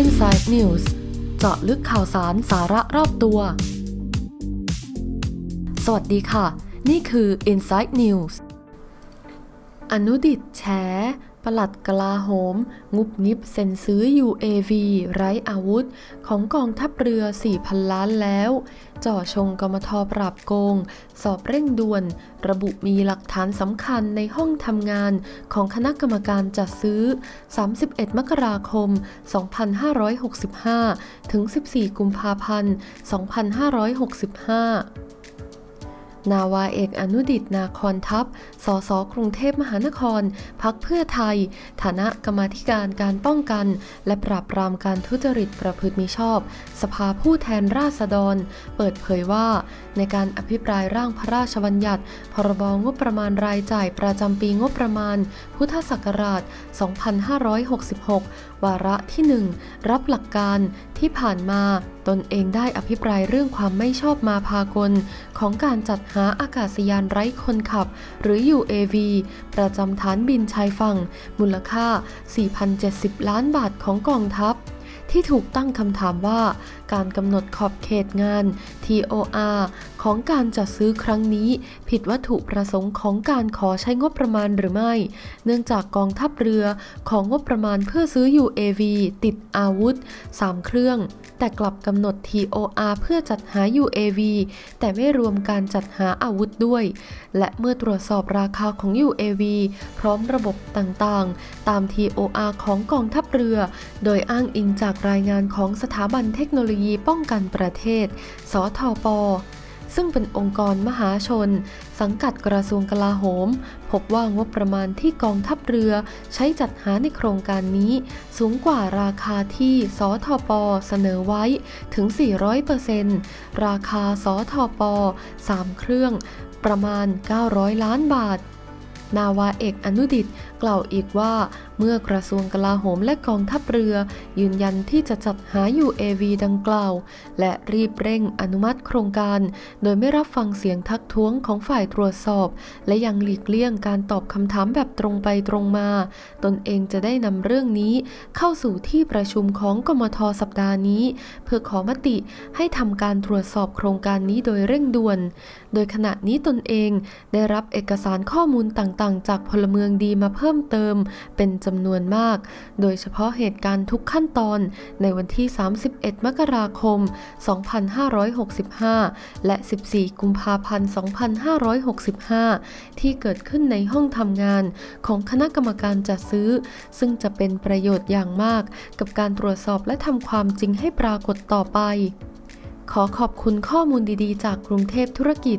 Inside News เจาะลึกข่าวสารสาระรอบตัว สวัสดีค่ะ นี่คือ Inside News อนุดิตแฉ ปลัดกลาโหม งุบงิบเซ็นซื้อ UAV ไร้อาวุธ ของกองทัพเรือ 4,000 ล้านแล้ว จ่อชงกมทปราบโกง สอบเร่งด่วน ระบุมีหลักฐานสำคัญในห้องทำงานของคณะกรรมการจัดซื้อ 31 มกราคม 2565 ถึง 14 กุมภาพันธ์ 2565 นาวาเอกอนุดิตนาคอนทัพ สสกรุงเทพมหานคร พักเพื่อไทย ฐานะกรรมธิการการป้องกัน และปราบปรามการทุจริตประพฤติมิชอบ สภาผู้แทนราษฎร เปิดเผยว่า ในการอภิปรายร่างพระราชบัญญัติ พรบงบประมาณรายจ่ายประจำปีงบประมาณ พุทธศักราช 2566 วาระที่ 1 รับหลักการที่ผ่านมา ตนเองได้อภิปรายเรื่องความไม่ชอบมาพากล ของการจัดหาอากาศยานไร้คนขับ หรือ UAV ประจำฐานบินชายฝั่ง มูลค่า 4,070 ล้านบาทของกองทัพ ที่ถูกตั้งคำถามว่า การกำหนดขอบเขตงาน TOR ของการจัดซื้อครั้งนี้ ผิดวัตถุประสงค์ของการขอใช้งบประมาณหรือไม่ เนื่องจากกองทัพเรือของงบประมาณเพื่อซื้อ UAV ติดอาวุธ 3 เครื่อง แต่กลับกำหนด TOR เพื่อจัดหา UAV แต่ไม่รวมการจัดหาอาวุธด้วย และเมื่อตรวจสอบราคาของ UAV พร้อมระบบต่างๆ ตาม TOR ของกองทัพเรือ โดยอ้างอิงจากรายงานของสถาบันเทคโนโลยีป้องกันประเทศ สทป ซึ่งเป็นองค์กรมหาชน สังกัดกระทรวงกลาโหม พบว่างบประมาณที่กองทัพเรือใช้จัดหาในโครงการนี้ สูงกว่าราคาที่สทปเสนอไว้ถึง 400%ราคาสทป3เครื่องประมาณ 900 ล้านบาท นาวาเอกอนุดิต กล่าวอีกว่า เมื่อกระทรวงกลาโหมและกองทัพเรือ ยืนยันที่จะจัดหา UAV ดังกล่าว และรีบเร่งอนุมัติโครงการ โดยไม่รับฟังเสียงทักท้วงของฝ่ายตรวจสอบ และยังหลีกเลี่ยงการตอบคำถามแบบตรงไปตรงมา ตนเองจะได้นำเรื่องนี้เข้าสู่ที่ประชุมของกมทสัปดาห์นี้ เพื่อขอมติให้ทำการตรวจสอบโครงการนี้โดยเร่งด่วน โดยขณะนี้ตนเองได้รับเอกสารข้อมูลต่างๆจากพลเมืองดีมาเพิ่มเติมเป็นจำนวนมาก โดยเฉพาะเหตุการณ์ทุกขั้นตอนในวันที่ 31 มกราคม 2565 และ 14 กุมภาพันธ์ 2565 ที่เกิดขึ้นในห้องทำงานของคณะกรรมการจัดซื้อ ซึ่งจะเป็นประโยชน์อย่างมาก กับการตรวจสอบและทำความจริงให้ปรากฏต่อไป ขอขอบคุณข้อมูลดีๆ จากกรุงเทพธุรกิจ